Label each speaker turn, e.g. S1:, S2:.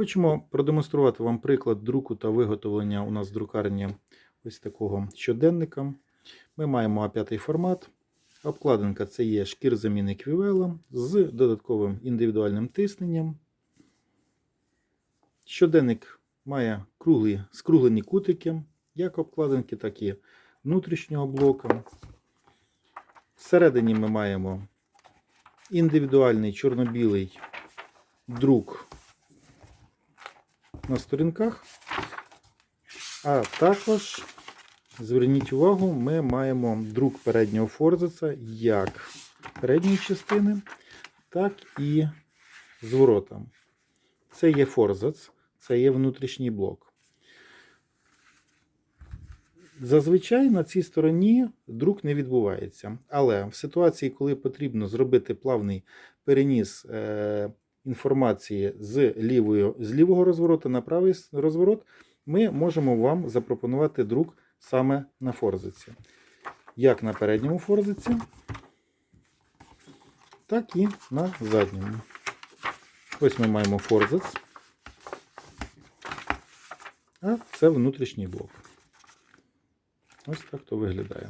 S1: Хочемо продемонструвати вам приклад друку та виготовлення у нас в друкарні ось такого щоденника. Ми маємо А5 формат. Обкладинка це є шкір замінник Вівела з додатковим індивідуальним тисненням. Щоденник має круглі, скруглені кутики, як обкладинки, так і внутрішнього блока. Всередині ми маємо індивідуальний чорно-білий друк на сторінках. А також, зверніть увагу, ми маємо друк переднього форзица як передньої частини, так і зворота. Це є форзац, це є внутрішній блок. Зазвичай на цій стороні друк не відбувається. Але в ситуації, коли потрібно зробити плавний переніс е, інформації з, лівою, з лівого розворота на правий розворот, ми можемо вам запропонувати друк саме на форзиці. Як на передньому форзиці, так і на задньому. Ось ми маємо форзиц. А це внутрішній блок. Ось так то виглядає.